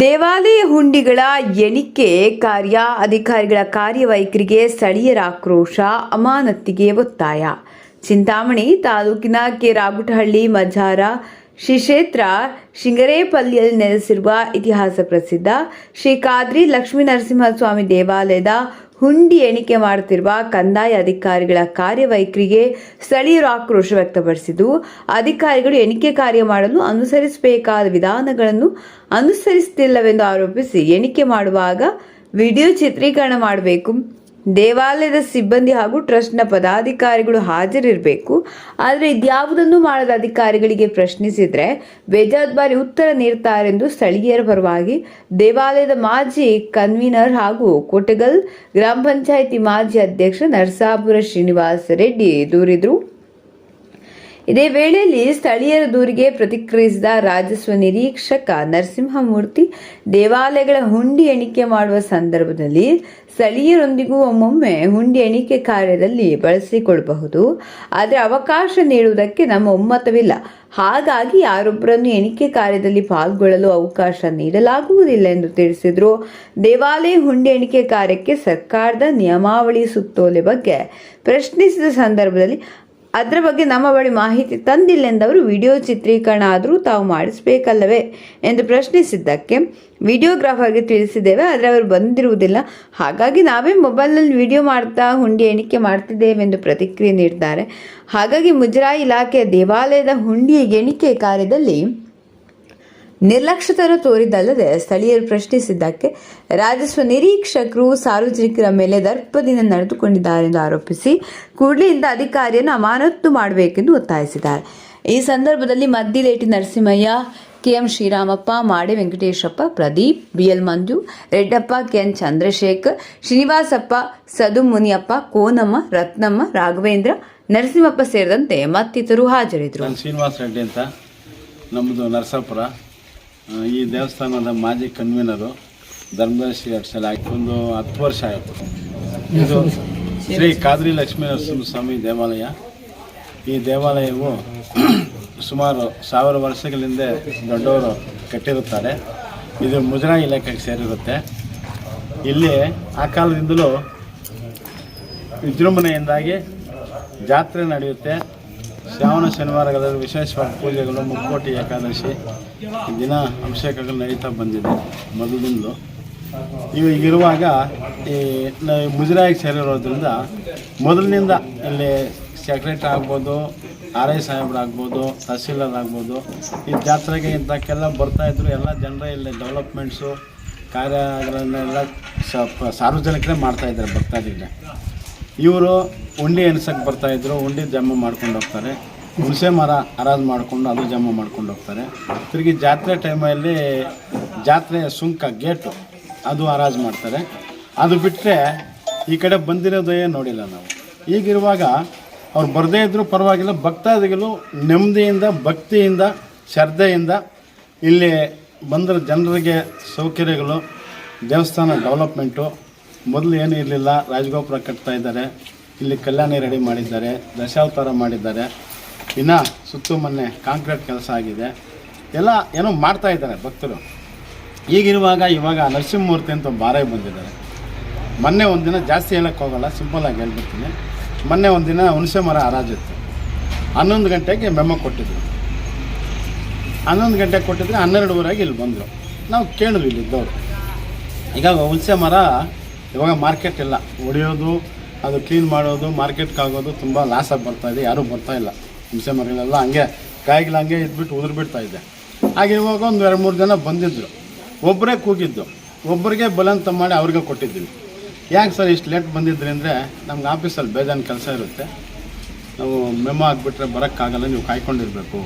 ದೇವಾಲಯ ಹುಂಡಿಗಳ ಎಣಿಕೆ ಕಾರ್ಯ ಅಧಿಕಾರಿಗಳ ಕಾರ್ಯವೈಖರಿಗೆ ಸ್ಥಳೀಯರ ಆಕ್ರೋಶ, ಅಮಾನತ್ತಿಗೆ ಒತ್ತಾಯ. ಚಿಂತಾಮಣಿ ತಾಲೂಕಿನ ಕೆ ರಾಗುಟಹಳ್ಳಿ ಮಜಾರ ಶ್ರೀ ಕ್ಷೇತ್ರ ಶಿಂಗರೇಪಲ್ಲಿಯಲ್ಲಿ ನೆಲೆಸಿರುವ ಇತಿಹಾಸ ಪ್ರಸಿದ್ಧ ಶ್ರೀ ಕಾದ್ರಿ ಲಕ್ಷ್ಮೀ ನರಸಿಂಹಸ್ವಾಮಿ ದೇವಾಲಯದ ಹುಂಡಿ ಎಣಿಕೆ ಮಾಡುತ್ತಿರುವ ಕಂದಾಯ ಅಧಿಕಾರಿಗಳ ಕಾರ್ಯವೈಖರಿಗೆ ಸ್ಥಳೀಯರು ಆಕ್ರೋಶ ವ್ಯಕ್ತಪಡಿಸಿದ್ದು, ಅಧಿಕಾರಿಗಳು ಎಣಿಕೆ ಕಾರ್ಯ ಮಾಡಲು ಅನುಸರಿಸಬೇಕಾದ ವಿಧಾನಗಳನ್ನು ಅನುಸರಿಸುತ್ತಿಲ್ಲವೆಂದು ಆರೋಪಿಸಿ ಎಣಿಕೆ ಮಾಡುವಾಗ ವಿಡಿಯೋ ಚಿತ್ರೀಕರಣ ಮಾಡಬೇಕು ದೇವಾಲಯದ ಸಿಬ್ಬಂದಿ ಹಾಗೂ ಟ್ರಸ್ಟ್ನ ಪದಾಧಿಕಾರಿಗಳು ಹಾಜರಿರಬೇಕು. ಆದರೆ ಇದ್ಯಾವುದನ್ನು ಮಾಡದ ಅಧಿಕಾರಿಗಳಿಗೆ ಪ್ರಶ್ನಿಸಿದರೆ ಬೇಜವಾಬ್ದಾರಿ ಉತ್ತರ ನೀಡ್ತಾರೆಂದು ಸ್ಥಳೀಯರ ಪರವಾಗಿ ದೇವಾಲಯದ ಮಾಜಿ ಕನ್ವೀನರ್ ಹಾಗೂ ಕೊಟಗಲ್ ಗ್ರಾಮ ಪಂಚಾಯಿತಿ ಮಾಜಿ ಅಧ್ಯಕ್ಷ ನರಸಾಪುರ ಶ್ರೀನಿವಾಸ ರೆಡ್ಡಿ ದೂರಿದರು. ಇದೇ ವೇಳೆಯಲ್ಲಿ ಸ್ಥಳೀಯರ ದೂರಿಗೆ ಪ್ರತಿಕ್ರಿಯಿಸಿದ ರಾಜಸ್ವ ನಿರೀಕ್ಷಕ ನರಸಿಂಹಮೂರ್ತಿ, ದೇವಾಲಯಗಳ ಹುಂಡಿ ಎಣಿಕೆ ಮಾಡುವ ಸಂದರ್ಭದಲ್ಲಿ ಸ್ಥಳೀಯರೊಂದಿಗೂ ಒಮ್ಮೊಮ್ಮೆ ಹುಂಡಿ ಎಣಿಕೆ ಕಾರ್ಯದಲ್ಲಿ ಬಳಸಿಕೊಳ್ಳಬಹುದು. ಆದರೆ ಅವಕಾಶ ನೀಡುವುದಕ್ಕೆ ನಮ್ಮ ಒಮ್ಮತವಿಲ್ಲ. ಹಾಗಾಗಿ ಯಾರೊಬ್ಬರನ್ನು ಎಣಿಕೆ ಕಾರ್ಯದಲ್ಲಿ ಪಾಲ್ಗೊಳ್ಳಲು ಅವಕಾಶ ನೀಡಲಾಗುವುದಿಲ್ಲ ಎಂದು ತಿಳಿಸಿದರು. ದೇವಾಲಯ ಹುಂಡಿ ಎಣಿಕೆ ಕಾರ್ಯಕ್ಕೆ ಸರ್ಕಾರದ ನಿಯಮಾವಳಿ ಸುತ್ತೋಲೆ ಬಗ್ಗೆ ಪ್ರಶ್ನಿಸಿದ ಸಂದರ್ಭದಲ್ಲಿ ಅದರ ಬಗ್ಗೆ ನಮ್ಮ ಬಳಿ ಮಾಹಿತಿ ತಂದಿಲ್ಲ ಎಂದವರು ವಿಡಿಯೋ ಚಿತ್ರೀಕರಣ ಆದರೂ ತಾವು ಮಾಡಿಸಬೇಕಲ್ಲವೇ ಎಂದು ಪ್ರಶ್ನಿಸಿದ್ದಕ್ಕೆ ವಿಡಿಯೋಗ್ರಾಫರ್ಗೆ ತಿಳಿಸಿದ್ದೇವೆ, ಆದರೆ ಅವರು ಬಂದಿರುವುದಿಲ್ಲ. ಹಾಗಾಗಿ ನಾವೇ ಮೊಬೈಲ್ನಲ್ಲಿ ವಿಡಿಯೋ ಮಾಡ್ತಾ ಹುಂಡಿ ಎಣಿಕೆ ಮಾಡ್ತಿದ್ದೇವೆಂದು ಪ್ರತಿಕ್ರಿಯೆ ನೀಡಿದ್ದಾರೆ. ಹಾಗಾಗಿ ಮುಜರಾಯಿ ಇಲಾಖೆಯ ದೇವಾಲಯದ ಹುಂಡಿ ಎಣಿಕೆ ಕಾರ್ಯದಲ್ಲಿ ನಿರ್ಲಕ್ಷ್ಯತನ ತೋರಿದ್ದಲ್ಲದೆ ಸ್ಥಳೀಯರು ಪ್ರಶ್ನಿಸಿದ್ದಕ್ಕೆ ರಾಜಸ್ವ ನಿರೀಕ್ಷಕರು ಸಾರ್ವಜನಿಕರ ಮೇಲೆ ದರ್ಪದಿಂದ ನಡೆದುಕೊಂಡಿದ್ದಾರೆ ಎಂದು ಆರೋಪಿಸಿ ಕೂಡಲಿಂದ ಅಧಿಕಾರಿಯನ್ನು ಅಮಾನತ್ತು ಮಾಡಬೇಕೆಂದು ಒತ್ತಾಯಿಸಿದ್ದಾರೆ. ಈ ಸಂದರ್ಭದಲ್ಲಿ ಮದ್ದಿಲೇಟಿ Narasimhaiah, K M Sriramappa, Made Venkateshappa, Pradeep, B L Manju, Reddappa, K N Chandrashekar, Srinivasappa, Sadu Muniyappa, Konamma, Ratnamma, Raghavendra, Narasimhappa ಸೇರಿದಂತೆ ಮತ್ತಿತರರು ಹಾಜರಿದ್ದರು. ಶ್ರೀನಿವಾಸ ರೆಡ್ಡಿ ಅಂತ. ನಮ್ಮದು ನರಸಾಪುರ. ಈ ದೇವಸ್ಥಾನದ ಮಾಜಿ ಕನ್ವೀನರು ಧರ್ಮದರ್ಶಿ ಆಗಿ ಒಂದು ಹತ್ತು ವರ್ಷ ಆಯಿತು. ಇದು ಶ್ರೀ ಕಾದ್ರಿ ಲಕ್ಷ್ಮೀ ಸ್ವಾಮಿ ದೇವಾಲಯ. ಈ ದೇವಾಲಯವು ಸುಮಾರು ಸಾವಿರ ವರ್ಷಗಳಿಂದ ದೊಡ್ಡವರು ಕಟ್ಟಿರುತ್ತಾರೆ. ಇದು ಮುಜರಾಯಿ ಇಲಾಖೆಗೆ ಸೇರಿರುತ್ತೆ. ಇಲ್ಲಿ ಆ ಕಾಲದಿಂದಲೂ ವಿಜೃಂಭಣೆಯಿಂದಾಗಿ ಜಾತ್ರೆ ನಡೆಯುತ್ತೆ. ಶ್ರಾವಣ ಶನಿವಾರಗಳಲ್ಲಿ ವಿಶೇಷವಾದ ಪೂಜೆಗಳು ಮುಕ್ಕೋಟಿ ಏಕಾದಶಿ. ದಿನ ಅಭಿಷೇಕಗಳು ನಡೀತಾ ಬಂದಿದೆ ಮೊದಲಿಂದಲೂ ಇವು ಇರುವಾಗ ಈ ಮುಜರಾಯಿಗೆ ಸೇರಿರೋದ್ರಿಂದ ಮೊದಲಿನಿಂದ ಇಲ್ಲಿ ಸೆಕ್ರೆಟ್ರಿ ಆಗ್ಬೋದು, ಆರ್ ಐ ಸಾಹೇಬ್ರು ಆಗ್ಬೋದು, ತಹಸೀಲ್ದಾರ್ ಆಗ್ಬೋದು, ಈ ಜಾತ್ರೆಗೆ ಇಂಥಕ್ಕೆಲ್ಲ ಬರ್ತಾಯಿದ್ರು ಎಲ್ಲ ಜನರ ಇಲ್ಲಿ ಡೆವಲಪ್ಮೆಂಟ್ಸು ಕಾರ್ಯಗಳನ್ನೆಲ್ಲ ಸಾರ್ವಜನಿಕರೇ ಮಾಡ್ತಾಯಿದ್ದಾರೆ ಭಕ್ತಾದಿಗಳೇ. ಇವರು ಉಂಡಿ ಎಣ್ಸಕ್ಕೆ ಬರ್ತಾಯಿದ್ರು ಉಂಡಿ ಜಮ್ಮ ಮಾಡ್ಕೊಂಡು ಹೋಗ್ತಾರೆ. ಹುಣಸೆ ಮರ ಹರಾಜು ಮಾಡಿಕೊಂಡು ಅದು ಜಮ್ಮ ಮಾಡ್ಕೊಂಡು ಹೋಗ್ತಾರೆ. ತಿರುಗಿ ಜಾತ್ರೆ ಟೈಮಲ್ಲಿ ಜಾತ್ರೆ ಸುಂಕ ಗೇಟು, ಅದು ಹರಾಜು ಮಾಡ್ತಾರೆ. ಅದು ಬಿಟ್ಟರೆ ಈ ಕಡೆ ಬಂದಿರೋದೇ ನೋಡಿಲ್ಲ ನಾವು. ಈಗಿರುವಾಗ ಅವ್ರು ಬರದೇ ಇದ್ದರೂ ಪರವಾಗಿಲ್ಲ, ಭಕ್ತಾದಿಗಳು ನೆಮ್ಮದಿಯಿಂದ, ಭಕ್ತಿಯಿಂದ, ಶ್ರದ್ಧೆಯಿಂದ ಇಲ್ಲಿ ಬಂದಿರೋ ಜನರಿಗೆ ಸೌಕರ್ಯಗಳು, ದೇವಸ್ಥಾನ ಡೆವಲಪ್ಮೆಂಟು ಮೊದಲು ಏನೂ ಇರಲಿಲ್ಲ. ರಾಜಗೋಪುರ ಕಟ್ತಾ ಇದ್ದಾರೆ. ಇಲ್ಲಿ ಕಲ್ಯಾಣಿ ರೆಡಿ ಮಾಡಿದ್ದಾರೆ. ದಶಾವತಾರ ಮಾಡಿದ್ದಾರೆ. ಇನ್ನು ಸುತ್ತು ಮೊನ್ನೆ ಕಾಂಕ್ರೀಟ್ ಕೆಲಸ ಆಗಿದೆ. ಎಲ್ಲ ಏನೋ ಮಾಡ್ತಾ ಇದ್ದಾರೆ ಭಕ್ತರು. ಈಗಿರುವಾಗ ಇವಾಗ ನರಸಿಂಹಮೂರ್ತಿ ಅಂತ ಬಾರೇ ಬಂದಿದ್ದಾರೆ. ಮೊನ್ನೆ ಒಂದಿನ ಜಾಸ್ತಿ ಹೇಳಕ್ಕೆ ಹೋಗಲ್ಲ ಸಿಂಪಲಾಗಿ ಹೇಳ್ಬಿಡ್ತೀನಿ. ಮೊನ್ನೆ ಒಂದಿನ ಹುಣಸೆ ಮರ ಹರಾಜಿತ್ತು. ಹನ್ನೊಂದು ಗಂಟೆಗೆ ಮೆಮ್ಮ ಕೊಟ್ಟಿದ್ರು. ಹನ್ನೊಂದು ಗಂಟೆಗೆ ಕೊಟ್ಟಿದ್ರೆ ಹನ್ನೆರಡುವರೆಗೆ ಇಲ್ಲಿ ಬಂದರು. ನಾವು ಕೇಳಿದ್ವಿ ಇಲ್ಲಿ ಇದ್ದವರು ಈಗ ಹುಣಸೆ ಮರ ಇವಾಗ ಮಾರ್ಕೆಟ್ ಇಲ್ಲ. ಹೊಡೆಯೋದು ಅದು ಕ್ಲೀನ್ ಮಾಡೋದು ಮಾರ್ಕೆಟ್ಗೆ ಆಗೋದು ತುಂಬ ಲಾಸಾಗಿ ಇದೆ. ಯಾರೂ ಬರ್ತಾ ಇಲ್ಲ. ಹುಣಸೆ ಮರಗಳೆಲ್ಲ ಹಂಗೆ ಕಾಯಿಗಳು ಹಂಗೆ ಇದ್ಬಿಟ್ಟು ಉದುರು ಬಿಡ್ತಾ ಇದೆ. ಹಾಗೆ ಇವಾಗ ಒಂದು ಎರಡು ಮೂರು ಜನ ಬಂದಿದ್ದರು ಒಬ್ಬರೇ ಕೂಗಿದ್ದು. ಒಬ್ಬರಿಗೆ ಬಲಂತ ಮಾಡಿ ಅವ್ರಿಗೆ ಕೊಟ್ಟಿದ್ದೀವಿ ಯಾಕೆ ಸರ್ ಇಷ್ಟು ಲೇಟ್ ಬಂದಿದ್ರಿ ಅಂದರೆ ನಮ್ಗೆ ಆಫೀಸಲ್ಲಿ ಬೇಜಾನ್ ಕೆಲಸ ಇರುತ್ತೆ. ನಾವು ಮೆಮೊ ಆಗಿಬಿಟ್ರೆ ಬರೋಕ್ಕಾಗಲ್ಲ, ನೀವು ಕಾಯ್ಕೊಂಡಿರಬೇಕು.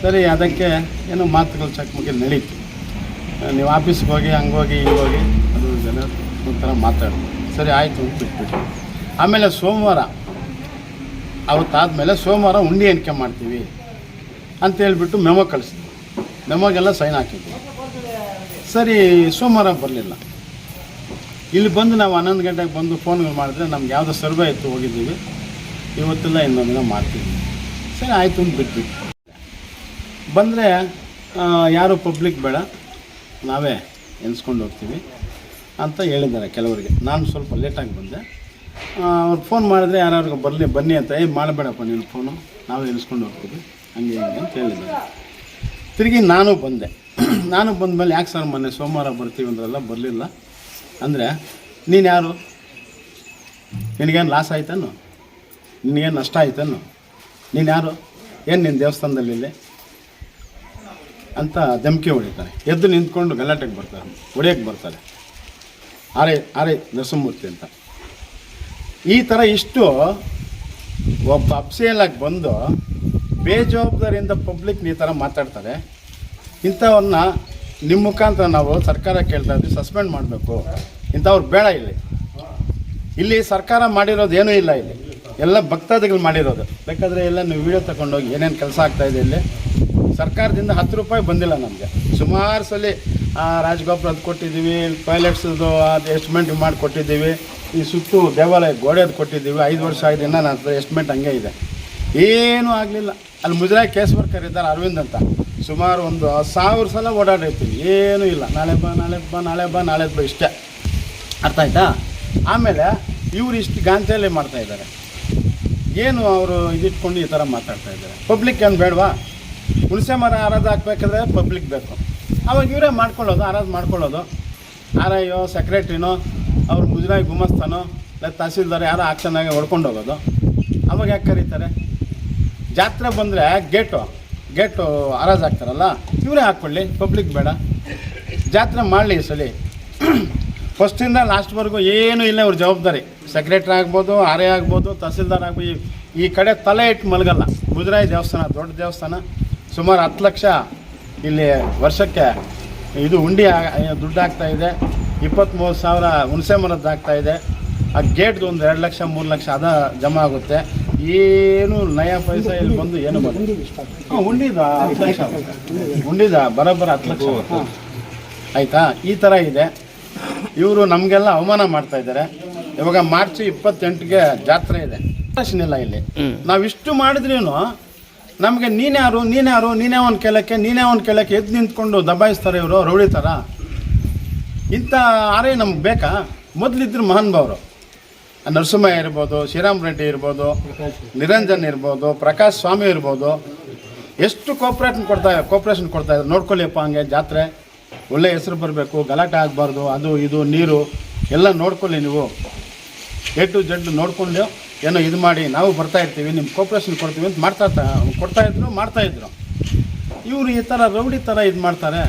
ಸರಿ, ಅದಕ್ಕೆ ಏನೋ ಮಾತುಗಳು ಚಕಮಕಿ ನಡೀತು. ನೀವು ಆಫೀಸ್ಗೆ ಹೋಗಿ ಹಂಗೋಗಿ ಹಿಂಗೋಗಿ ಜನ ಒಂಥರ ಮಾತಾಡೋದು ಸರಿ, ಆಯಿತು ಅಂತ ಬಿಟ್ಬಿಟ್ಟು ಆಮೇಲೆ ಸೋಮವಾರ, ಅವತ್ತಾದಮೇಲೆ ಸೋಮವಾರ ಉಂಡಿ ಎಣಿಕೆ ಮಾಡ್ತೀವಿ ಅಂತ ಹೇಳ್ಬಿಟ್ಟು ಮೆಮೊ ಕಳಿಸ್ತೀವಿ ಮೆಮೊಗೆಲ್ಲ ಸೈನ್ ಹಾಕಿದ್ವಿ ಸರಿ, ಸೋಮವಾರ ಬರಲಿಲ್ಲ. ಇಲ್ಲಿ ಬಂದು ನಾವು ಹನ್ನೊಂದು ಗಂಟೆಗೆ ಬಂದು ಫೋನ್ಗಳು ಮಾಡಿದ್ರೆ ನಮ್ಗೆ ಯಾವುದೋ ಸರ್ವೆ ಇತ್ತು, ಹೋಗಿದ್ದೀವಿ. ಇವತ್ತೆಲ್ಲ ಇನ್ನೊಂದಿನ ಮಾಡ್ತೀವಿ. ಸರಿ, ಆಯಿತು ಅಂತ ಬಿಟ್ಬಿಟ್ಟು ಬಂದರೆ ಯಾರು ಪಬ್ಲಿಕ್ ಬೇಡ, ನಾವೇ ಎನ್ಸ್ಕೊಂಡು ಹೋಗ್ತೀವಿ. ಅಂತ ಹೇಳಿದ್ದಾರೆ ಕೆಲವರಿಗೆ. ನಾನು ಸ್ವಲ್ಪ ಲೇಟಾಗಿ ಬಂದೆ. ಅವ್ರು ಫೋನ್ ಮಾಡಿದ್ರೆ ಯಾರ್ಯಾರಿಗೂ ಬರಲಿ, ಬನ್ನಿ ಅಂತ ಏ, ಮಾಡಬೇಡಪ್ಪ ನೀನು ಫೋನು ನಾವು ಎನಿಸ್ಕೊಂಡು ಹೋಗ್ತೀವಿ. ಹಂಗೆ ಹಿಂಗೆ ಅಂತ ಹೇಳಿದ್ದಾರೆ. ತಿರುಗಿ ನಾನು ಬಂದೆ. ನಾನು ಬಂದಮೇಲೆ ಯಾಕೆ ಸರ್ ಮೊನ್ನೆ ಸೋಮವಾರ ಬರ್ತೀವಿ ಅಂದ್ರಲ್ಲ, ಬರಲಿಲ್ಲ. ಅಂದರೆ, ನೀನು ಯಾರು? ನಿನಗೇನು ಲಾಸ್ ಆಯ್ತೇನು? ನಿನಗೇನು ನಷ್ಟ ಆಯ್ತೇನು? ನೀನು ಯಾರು? ಏನು ನಿನ್ನ ದೇವಸ್ಥಾನದಲ್ಲಿ ಅಂತ ಧಮಕಿ ಹೊಡಿತಾರೆ. ಎದ್ದು ನಿಂತ್ಕೊಂಡು ಗಲಾಟೆಗೆ ಬರ್ತಾರೆ, ಹೊಡಿಯೋಕ್ಕೆ ಬರ್ತಾರೆ. ಆರೇ ಆರೆ ನರಸಿಂಹಮೂರ್ತಿ ಅಂತ. ಈ ಥರ ಇಷ್ಟು ಒಬ್ಬ ಅಪ್ಸೇಲಾಗಿ ಬಂದು ಬೇಜವಾಬ್ದಾರಿಯಿಂದ ಪಬ್ಲಿಕ್ ಈ ಥರ ಮಾತಾಡ್ತಾರೆ. ಇಂಥವನ್ನ ನಿಮ್ಮ ಮುಖಾಂತರ ನಾವು ಸರ್ಕಾರ ಕೇಳ್ತಾ ಇದ್ವಿ ಸಸ್ಪೆಂಡ್ ಮಾಡಬೇಕು. ಇಂಥವ್ರು ಬೇಡ ಇಲ್ಲಿ. ಇಲ್ಲಿ ಸರ್ಕಾರ ಮಾಡಿರೋದು ಏನೂ ಇಲ್ಲ ಇಲ್ಲಿ. ಎಲ್ಲ ಭಕ್ತಾದಿಗಳು ಮಾಡಿರೋದು. ಬೇಕಾದರೆ ಎಲ್ಲ ನೀವು ವಿಡಿಯೋ ತಗೊಂಡೋಗಿ ಏನೇನು ಕೆಲಸ ಆಗ್ತಾಯಿದೆ ಇಲ್ಲಿ. ಸರ್ಕಾರದಿಂದ ಹತ್ತು ರೂಪಾಯಿ ಬಂದಿಲ್ಲ ನಮಗೆ. ಸುಮಾರು ಸಲ ಆ, ಅದು ಕೊಟ್ಟಿದ್ದೀವಿ ಟಾಯ್ಲೆಟ್ಸ್ದು ಅದು ಎಸ್ಟಿಮೇಟ್ ಮಾಡಿ ಕೊಟ್ಟಿದ್ದೀವಿ. ಈ ಸುತ್ತು ದೇವಾಲಯ ಗೋಡೆ ಅದು ಕೊಟ್ಟಿದ್ದೀವಿ. ಐದು ವರ್ಷ ಆಗಿದೆ ಇನ್ನೂ ನನ್ನ ಎಸ್ಟಿಮೇಟ್ ಹಂಗೆ ಇದೆ. ಏನೂ ಆಗಲಿಲ್ಲ. ಅಲ್ಲಿ ಮುಜರಾಯಿ ಕೇಸ್ ವರ್ಕರ್ ಇದ್ದಾರೆ ಅರವಿಂದ್ ಅಂತ. ಸುಮಾರು ಒಂದು ಸಾವಿರ ಸಲ ಓಡಾಡಿರ್ತೀವಿ. ಏನೂ ಇಲ್ಲ. ನಾಳೆ ಬಾ ನಾಳೆ ಬಾ ನಾಳೆ ಬಾ ನಾಳೆ ಬಾ ಇಷ್ಟೇ. ಅರ್ಥ ಆಯ್ತಾ? ಆಮೇಲೆ ಇವರು ಇಷ್ಟು ಮಾಡ್ತಾ ಇದ್ದಾರೆ. ಏನು ಅವರು ಇದಿಟ್ಕೊಂಡು ಈ ಥರ ಮಾತಾಡ್ತಾ ಇದ್ದಾರೆ? ಪಬ್ಲಿಕ್ ಏನು ಬೇಡವಾ? ಹುಣಸೆ ಮರ ಆರಾಧ ಹಾಕ್ಬೇಕಾದ್ರೆ ಪಬ್ಲಿಕ್ ಬೇಕು. ಅವಾಗ ಇವರೇ ಮಾಡ್ಕೊಳ್ಳೋದು ಆರಾಧ ಮಾಡ್ಕೊಳ್ಳೋದು. ಆರ್ ಐ ಸೆಕ್ರೆಟ್ರಿನೋ ಅವ್ರ ಮುಜರಾಯಿ ಗುಮಸ್ತಾನೋ, ಇಲ್ಲ ತಹಸೀಲ್ದಾರ್ ಯಾರೋ ಆಕ್ಷನ್ನಾಗೆ ಹೊಡ್ಕೊಂಡು ಹೋಗೋದು. ಅವಾಗ ಯಾಕೆ ಕರೀತಾರೆ? ಜಾತ್ರೆ ಬಂದರೆ ಗೇಟು ಗೇಟು ಹರಾಜ್ ಹಾಕ್ತಾರಲ್ಲ ಇವರೇ ಹಾಕ್ಕೊಳ್ಳಿ ಪಬ್ಲಿಕ್ ಬೇಡ. ಜಾತ್ರೆ ಮಾಡಲಿ ಈ ಸಲ. ಫಸ್ಟಿಂದ ಲಾಸ್ಟ್ವರೆಗೂ ಏನೂ ಇಲ್ಲ ಇವ್ರ ಜವಾಬ್ದಾರಿ. ಸೆಕ್ರೆಟ್ರಿ ಆಗ್ಬೋದು ಆರ್ ಎ ಆಗ್ಬೋದು, ತಹಸೀಲ್ದಾರ್ ಆಗ್ಬೋದು, ಈ ಕಡೆ ತಲೆ ಇಟ್ಟು ಮಲಗಲ್ಲ. ಗುಜರಾಯಿ ದೇವಸ್ಥಾನ, ದೊಡ್ಡ ದೇವಸ್ಥಾನ, ಸುಮಾರು ಹತ್ತು ಲಕ್ಷ ಇಲ್ಲಿ ವರ್ಷಕ್ಕೆ ಇದು ಉಂಡಿ ದುಡ್ಡು ಆಗ್ತಾ ಇದೆ. ಇಪ್ಪತ್ತ್ಮೂರು ಸಾವಿರ ಹುಣಸೆ ಮರದ್ದು ಆಗ್ತಾ ಇದೆ. ಆ ಗೇಟ್ದು ಒಂದು ಎರಡು ಲಕ್ಷ ಮೂರು ಲಕ್ಷ ಅದ ಜಮಾ ಆಗುತ್ತೆ. ಏನು ನಯ ಪೈಸ ಇಲ್ಲಿ ಬಂದು ಏನು ಹಾಂ ಉಂಡಿದ ಹತ್ತು ಲಕ್ಷ. ಉಂಡಿದ ಬರೋಬ್ಬರ ಹತ್ತು ಲಕ್ಷ. ಆಯಿತಾ? ಈ ಥರ ಇದೆ. ಇವರು ನಮಗೆಲ್ಲ ಅವಮಾನ ಮಾಡ್ತಾ ಇದ್ದಾರೆ. ಇವಾಗ ಮಾರ್ಚ್ ಇಪ್ಪತ್ತೆಂಟಿಗೆ ಜಾತ್ರೆ ಇದೆ. ಇಲ್ಲ ಇಲ್ಲಿ. ನಾವಿಷ್ಟು ಮಾಡಿದ್ರೂ ನಮಗೆ ನೀನ್ಯಾರು ನೀನ್ಯಾರು ನೀನೇ ಒಂದು ಕೆಳಕ್ಕೆ, ನೀನೇ ಒಂದು ಕೆಳಕ್ಕೆ ಎದ್ದು ನಿಂತ್ಕೊಂಡು ದಬಾಯಿಸ್ತಾರೆ ಇವರು, ರೌಡಿ ಥರ ಇಂಥ ಆರೇ ನಮ್ಗೆ ಬೇಕಾ? ಮೊದಲಿದ್ರು ಮಹಾನುಭಾವರು ನರಸಿಂಹಯ್ಯ ಇರ್ಬೋದು, ಶ್ರೀರಾಮ್ ರೆಡ್ಡಿ ಇರ್ಬೋದು, ನಿರಂಜನ್ ಇರ್ಬೋದು, ಪ್ರಕಾಶ್ ಸ್ವಾಮಿ ಇರ್ಬೋದು. ಎಷ್ಟು ಕೋಪ್ರೇಷನ್ ಕೊಡ್ತಾ ಕೋಪ್ರೇಷನ್ ಕೊಡ್ತಾ ಇದ್ದಾರೆ ನೋಡ್ಕೊಳ್ಳಿಯಪ್ಪ ಹಂಗೆ, ಜಾತ್ರೆ, ಒಳ್ಳೆ ಹೆಸರು ಬರಬೇಕು, ಗಲಾಟೆ ಆಗಬಾರ್ದು, ಅದು, ಇದು, ನೀರು, ಎಲ್ಲ ನೋಡ್ಕೊಳ್ಳಿ ನೀವು. ಎ ಟು ಜೆಡ್ ನೋಡ್ಕೊಂಡು ಏನೋ ಇದು ಮಾಡಿ ನಾವು ಬರ್ತಾ ಇರ್ತೀವಿ ನಿಮ್ಮ ಕೋಪ್ರೇಷನ್ ಕೊಡ್ತೀವಿ ಅಂತ ಮಾಡ್ತಾ ಕೊಡ್ತಾ ಇದ್ರು ಮಾಡ್ತಾ ಇದ್ರು. ಇವರು ಈ ಥರ ರೌಡಿ ಥರ ಇದು ಮಾಡ್ತಾರೆ.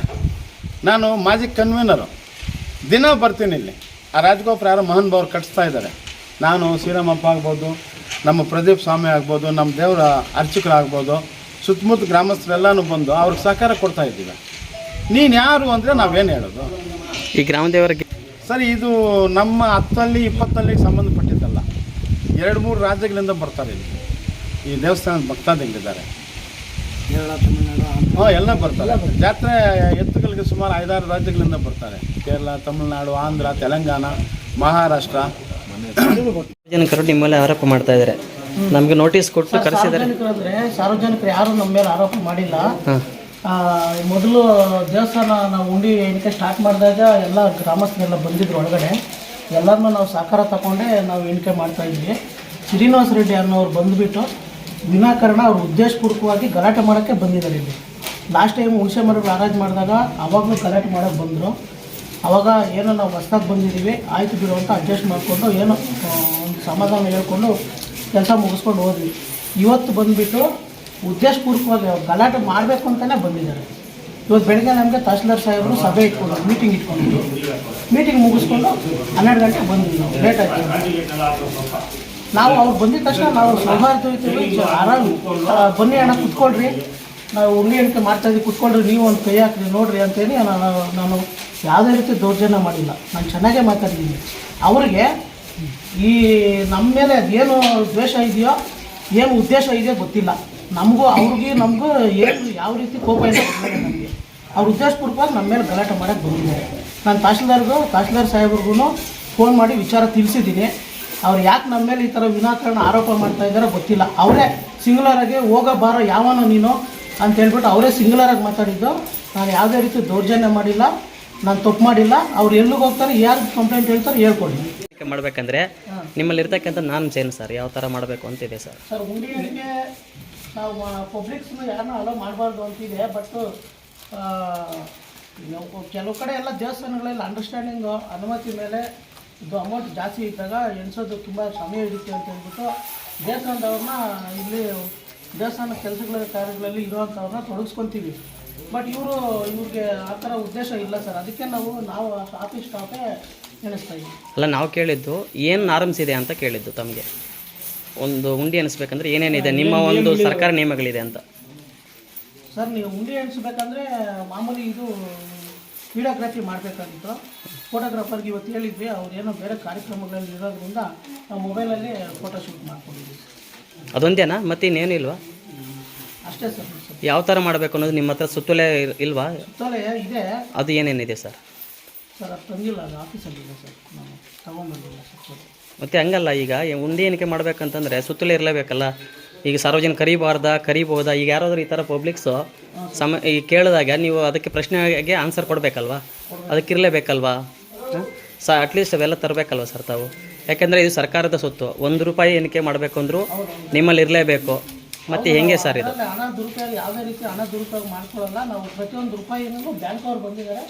ನಾನು ಮಾಜಿ ಕನ್ವೀನರು ದಿನ ಬರ್ತೀನಿ ಇಲ್ಲಿ. ಆ ರಾಜಗೋಪುರ ಯಾರೋ ಮಹಾನ್ ಭಾವ್ರು ಕಟ್ಸ್ತಾ ಇದ್ದಾರೆ. ನಾನು ಶ್ರೀರಾಮಪ್ಪ ಆಗ್ಬೋದು ನಮ್ಮ ಪ್ರದೀಪ್ ಸ್ವಾಮಿ ಆಗ್ಬೋದು ನಮ್ಮ ದೇವರ ಅರ್ಚಕರಾಗ್ಬೋದು ಸುತ್ತಮುತ್ತ ಗ್ರಾಮಸ್ಥರೆಲ್ಲನೂ ಬಂದು ಅವ್ರಿಗೆ ಸಹಕಾರ ಕೊಡ್ತಾ ಇದ್ದೀವಿ. ನೀನು ಯಾರು ಅಂದರೆ ನಾವೇನು ಹೇಳೋದು? ಈ ಗ್ರಾಮದೇವರಿಗೆ ಸರಿ ಇದು ನಮ್ಮ ಹತ್ತಲ್ಲಿ ಇಪ್ಪತ್ತಲ್ಲಿ ಸಂಬಂಧಪಟ್ಟಿದ್ದಲ್ಲ ಎರಡು ಮೂರು ರಾಜ್ಯಗಳಿಂದ ಬರ್ತಾರೆ ಇಲ್ಲಿ. ಈ ದೇವಸ್ಥಾನದ ಭಕ್ತಾದಿಗಳಿದ್ದಾರೆ ಹಾಂ ಎಲ್ಲ ಬರ್ತಾರೆ. ಜಾತ್ರೆ ಎತ್ತುಗಳಿಗೆ ಸುಮಾರು ಐದಾರು ರಾಜ್ಯಗಳಿಂದ ಬರ್ತಾರೆ. ಕೇರಳ ತಮಿಳುನಾಡು ಆಂಧ್ರ ತೆಲಂಗಾಣ ಮಹಾರಾಷ್ಟ್ರ. ಜನಕರು ನಿಮ್ಮ ಮೇಲೆ ಆರೋಪ ಮಾಡ್ತಾ ಇದ್ದಾರೆ. ನಮಗೆ ನೋಟಿಸ್ ಕೊಟ್ಟು ಕರೆಸಿದ್ದಾರೆ ಸಾರ್ವಜನಿಕರು ಅಂದ್ರೆ ಸಾರ್ವಜನಿಕರು ಯಾರು ನಮ್ಮ ಮೇಲೆ ಆರೋಪ ಮಾಡಿಲ್ಲ. ಆ, ಮೊದಲು ದೇವಸ್ಥಾನ ನಾವು ಉಂಡಿ ಎಣಿಕೆ ಸ್ಟಾರ್ಟ್ ಮಾಡಿದಾಗ ಎಲ್ಲ ಗ್ರಾಮಸ್ಥರೆಲ್ಲ ಬಂದಿದ್ರು ಒಳಗಡೆ. ಎಲ್ಲರನ್ನೂ ನಾವು ಸಹಕಾರ ತಗೊಂಡೇ ನಾವು ಎಣಿಕೆ ಮಾಡ್ತಾ ಇದ್ವಿ ಶ್ರೀನಿವಾಸ ರೆಡ್ಡಿ ಅನ್ನೋರು ಬಂದುಬಿಟ್ಟು ವಿನಾಕಾರಣ ಅವ್ರು ಉದ್ದೇಶಪೂರ್ವಕವಾಗಿ ಗಲಾಟೆ ಮಾಡೋಕ್ಕೆ ಬಂದಿದ್ದಾರೆ ಇಲ್ಲಿ. ಲಾಸ್ಟ್ ಟೈಮ್ ಹುಣಸೆ ಮರಗಳು ಆರಾಜ್ ಮಾಡಿದಾಗ ಅವಾಗಲೂ ಗಲಾಟೆ ಮಾಡೋಕ್ಕೆ ಬಂದರು. ಅವಾಗ ಏನೋ ನಾವು ಹೊಸ್ದಾಗಿ ಬಂದಿದ್ದೀವಿ, ಆಯ್ತು ಬಿಡು ಅಂತ ಅಡ್ಜಸ್ಟ್ ಮಾಡಿಕೊಂಡು ಏನೋ ಒಂದು ಸಮಾಧಾನ ಹೇಳ್ಕೊಂಡು ಕೆಲಸ ಮುಗಿಸ್ಕೊಂಡು ಹೋದ್ವಿ. ಇವತ್ತು ಬಂದುಬಿಟ್ಟು ಉದ್ದೇಶಪೂರ್ವಕವಾಗಿ ಗಲಾಟೆ ಮಾಡಬೇಕು ಅಂತಲೇ ಬಂದಿದ್ದಾರೆ. ಇವತ್ತು ಬೆಳಗ್ಗೆ ನಮಗೆ ತಹಸೀಲ್ದಾರ್ ಸಾಹೇಬರು ಸಭೆ ಇಟ್ಕೊಂಡು ಮೀಟಿಂಗ್ ಇಟ್ಕೊಂಡು ಮೀಟಿಂಗ್ ಮುಗಿಸ್ಕೊಂಡು ಹನ್ನೆರಡು ಗಂಟೆಗೆ ಬಂದ್ವಿ ನಾವು. ಲೇಟ್ ಆಯ್ತು. ನಾವು ಅವ್ರು ಬಂದಿದ ತಕ್ಷಣ ನಾವು ಸೌಹಾರ್ದಯುತವಾಗಿ ಆರಾಮ್. ಬನ್ನಿ ಅಣ್ಣ, ಕುತ್ಕೊಳ್ರಿ. ನಾವು ಉಂಡಿ ಅಂತ ಮಾಡ್ತಾ ಇದ್ದೀವಿ ಕುತ್ಕೊಳ್ರಿ, ನೀವು ಒಂದು ಕೈ ಹಾಕ್ರಿ, ನೋಡ್ರಿ ಅಂತೇಳಿ ನಾನು ನಾನು ಯಾವುದೇ ರೀತಿ ದೌರ್ಜನ್ಯ ಮಾಡಿಲ್ಲ. ನಾನು ಚೆನ್ನಾಗೇ ಮಾತಾಡಿದ್ದೀನಿ. ಅವ್ರಿಗೆ ಈ ನಮ್ಮ ಮೇಲೆ ಅದೇನು ದ್ವೇಷ ಇದೆಯೋ, ಏನು ಉದ್ದೇಶ ಇದೆಯೋ ಗೊತ್ತಿಲ್ಲ. ನಮಗೂ, ಅವ್ರಿಗೆ, ನಮಗೂ ಏನು ಯಾವ ರೀತಿ ಕೋಪ ಇದೆ ಅವ್ರ ಉದ್ದೇಶಪೂರ್ವಕವಾಗಿ ನಮ್ಮ ಮೇಲೆ ಗಲಾಟೆ ಮಾಡೋಕ್ಕೆ ಬಂದಿದ್ದಾರೆ. ನಾನು ತಹಶೀಲ್ದಾರ್ಗೂ ತಹಶೀಲ್ದಾರ್ ಸಾಹೇಬ್ರಿಗೂ ಫೋನ್ ಮಾಡಿ ವಿಚಾರ ತಿಳಿಸಿದ್ದೀನಿ. ಅವ್ರು ಯಾಕೆ ನಮ್ಮ ಮೇಲೆ ಈ ಥರ ವಿನಾಕರಣ ಆರೋಪ ಮಾಡ್ತಾ ಇದ್ದಾರೆ ಗೊತ್ತಿಲ್ಲ. ಅವರೇ ಸಿಂಗ್ಯುಲರಾಗಿ ಹೋಗೋ ಬಾರೋ ಯಾವನೋ ನೀನು ಅಂತ ಹೇಳ್ಬಿಟ್ಟು ಅವರೇ ಸಿಂಗ್ಯುಲರಾಗಿ ಮಾತಾಡಿದ್ದು. ನಾನು ಯಾವುದೇ ರೀತಿ ದೌರ್ಜನ್ಯ ಮಾಡಿಲ್ಲ ನಾನು ತಪ್ಪು ಮಾಡಿಲ್ಲ. ಅವ್ರು ಎಲ್ಲಿಗೆ ಹೋಗ್ತಾರೆ ಯಾರು ಕಂಪ್ಲೇಂಟ್ ಹೇಳ್ತಾರೆ ಹೇಳ್ಕೊಡಿ. ಮಾಡಬೇಕಂದ್ರೆ ನಿಮ್ಮಲ್ಲಿ ಇರ್ತಕ್ಕಂಥ ನಾನು ಏನು ಸರ್? ಯಾವ ಥರ ಮಾಡಬೇಕು ಅಂತಿದೆ ಸರ್? ಸರ್ ಹುಡುಗಿಯರಿಗೆ ನಾವು ಪಬ್ಲಿಕ್ಸ್ನ ಯಾರನ್ನೂ ಅಲೋ ಮಾಡಬಾರ್ದು ಅಂತಿದೆ ಬಟ್ ಕೆಲವು ಕಡೆ ಎಲ್ಲ ದೇವಸ್ಥಾನಗಳಲ್ಲಿ ಅಂಡರ್ಸ್ಟ್ಯಾಂಡಿಂಗು ಅನುಮತಿ ಮೇಲೆ ಇದು ಅಮೌಂಟ್ ಜಾಸ್ತಿ ಇದ್ದಾಗ ಎಣಿಸೋದು ತುಂಬ ಸಮಯ ಹಿಡಿತು ಅಂತ ಹೇಳ್ಬಿಟ್ಟು ದೇವಸ್ಥಾನದವ್ರನ್ನ ಇಲ್ಲಿ ದೇವಸ್ಥಾನ ಕೆಲಸಗಳ ಕಾರ್ಯಗಳಲ್ಲಿ ಇರುವಂಥವ್ರನ್ನ ತೊಡಗಿಸ್ಕೊತೀವಿ. ಬಟ್ ಇವರು ಇವ್ರಿಗೆ ಆ ಥರ ಉದ್ದೇಶ ಇಲ್ಲ ಸರ್. ಅದಕ್ಕೆ ನಾವು ನಾವು ಆಫೀಸ್ ಸ್ಟಾಫೇ ಎಣಿಸ್ತಾ ಇದ್ದೀವಿ. ಅಲ್ಲ ನಾವು ಕೇಳಿದ್ದು ಏನು ನಾರ್ಮ್ಸ್ ಇದೆ ಅಂತ ಕೇಳಿದ್ದು ತಮಗೆ. ಒಂದು ಉಂಡಿ ಅನಿಸ್ಬೇಕಂದ್ರೆ ಏನೇನಿದೆ? ನಿಮ್ಮ ಒಂದು ಸರ್ಕಾರ ನಿಯಮಗಳಿದೆ ಅಂತ. ಸರ್ ನೀವು ಉಂಡೆ ಎಣಿಸ್ಬೇಕಂದ್ರೆ ಮಾಮೂಲಿ ಇದು ವಿಡಿಯೋಗ್ರಫಿ ಮಾಡಬೇಕಾಗಿತ್ತು. ಫೋಟೋಗ್ರಾಫರ್ಗೆ ಇವತ್ತು ಹೇಳಿದ್ವಿ ಅವ್ರು ಏನೋ ಬೇರೆ ಕಾರ್ಯಕ್ರಮಗಳಲ್ಲಿ ಇರೋದ್ರಿಂದ ನಾವು ಮೊಬೈಲಲ್ಲಿ ಫೋಟೋ ಶೂಟ್ ಮಾಡ್ಕೊಂಡಿದ್ವಿ ಅದೊಂದೇನಾ? ಮತ್ತೆ ಇನ್ನೇನು ಇಲ್ವಾ? ಅಷ್ಟೇ ಸರ್ ಯಾವ ಥರ ಮಾಡಬೇಕು ಅನ್ನೋದು ನಿಮ್ಮ ಹತ್ರ ಸುತ್ತಲೇ ಇರ್- ಇಲ್ವಾ? ಸುತ್ತೋಲೆ ಇದೆ. ಅದು ಏನೇನಿದೆ ಸರ್? ಸರ್ ಅದು ತಂದಿಲ್ಲ ಅದು ಆಫೀಸಲ್ಲಿದೆ ಸರ್. ನಾನು ತಗೊಂಬಂದಿಲ್ಲ ಸರ್ ಮತ್ತೆ ಹಂಗಲ್ಲ ಈಗ ಈ ಉಂಡಿ ಎಣಿಕೆ ಮಾಡ್ಬೇಕಂತಂದ್ರೆ ಸುತ್ತಲೇ ಇರಲೇಬೇಕಲ್ಲ. ಈಗ ಸಾರ್ವಜನಿಕ ಕರಿಬಾರ್ದ ಕರಿಬೋದಾ ಈಗ ಯಾರಾದರೂ ಈ ಥರ ಪಬ್ಲಿಕ್ಸು ಸಮ ಈ ಕೇಳಿದಾಗ ನೀವು ಅದಕ್ಕೆ ಪ್ರಶ್ನೆಗೆ ಆನ್ಸರ್ ಕೊಡಬೇಕಲ್ವಾ? ಅದಕ್ಕೆ ಇರಲೇಬೇಕಲ್ವಾ ಸ ಅಟ್ಲೀಸ್ಟ್ ಅವೆಲ್ಲ ತರಬೇಕಲ್ವ ಸರ್ ತಾವು? ಯಾಕೆಂದರೆ ಇದು ಸರ್ಕಾರದ ಸೊತ್ತು. ಒಂದು ರೂಪಾಯಿ ಏನಕ್ಕೆ ಮಾಡಬೇಕು ಅಂದರೂ ನಿಮ್ಮಲ್ಲಿ ಇರಲೇಬೇಕು. ಮತ್ತೆ ಹೆಂಗೆ ಸರ್ ಇದು? ಹಣ ದುರುಪಯೋಗ ಯಾವುದೇ ರೀತಿ ಹಣ ದುರುಪಯೋಗ ಮಾಡ್ಕೊಳ್ಳಲ್ಲ ನಾವು ಪ್ರತಿಯೊಂದು ರೂಪಾಯಿನೂ ಬ್ಯಾಂಕ್ ಅವ್ರು ಬಂದಿದ್ದಾರೆ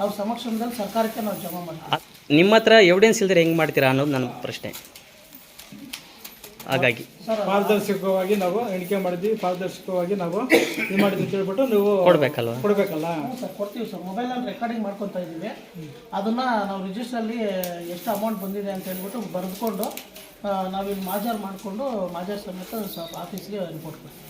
ಅವ್ರ ಸಮಕ್ಷಮದಲ್ಲಿ ಸರ್ಕಾರಕ್ಕೆ ನಾವು ಜಮಾ ಮಾಡ್ತೀವಿ. ನಿಮ್ಮ ಹತ್ರ ಎವಿಡೆನ್ಸ್ ಇಲ್ದಿರ ಹೆಂಗೆ ಮಾಡ್ತೀರಾ ಅನ್ನೋದು ನನ್ನ ಪ್ರಶ್ನೆ. ಹಾಗಾಗಿ. ಪಾರದರ್ಶಕವಾಗಿ ನಾವು ಎಣಿಕೆ ಮಾಡಿದ್ವಿ ಪಾರದರ್ಶಕವಾಗಿ ನಾವು ಇದು ಮಾಡಿದ್ವಿ ಅಂತ ಹೇಳ್ಬಿಟ್ಟು ನೀವು ಕೊಡ್ಬೇಕಲ್ಲ? ಕೊಡ್ಬೇಕಲ್ಲ ಸರ್ ಕೊಡ್ತೀವಿ ಸರ್. ಮೊಬೈಲಲ್ಲಿ ರೆಕಾರ್ಡಿಂಗ್ ಮಾಡ್ಕೊತಾ ಇದ್ದೀವಿ. ಅದನ್ನು ನಾವು ರಿಜಿಸ್ಟ್ರಲ್ಲಿ ಎಷ್ಟು ಅಮೌಂಟ್ ಬಂದಿದೆ ಅಂತ ಹೇಳ್ಬಿಟ್ಟು ಬರೆದುಕೊಂಡು ನಾವಿಲ್ಲಿ ಮಾಜರ್ ಮಾಡಿಕೊಂಡು ಮಾಜರ್ ಸಮೇತ ಆಫೀಸ್ಗೆ ರಿಪೋರ್ಟ್ ಕೊಡ್ತೀವಿ.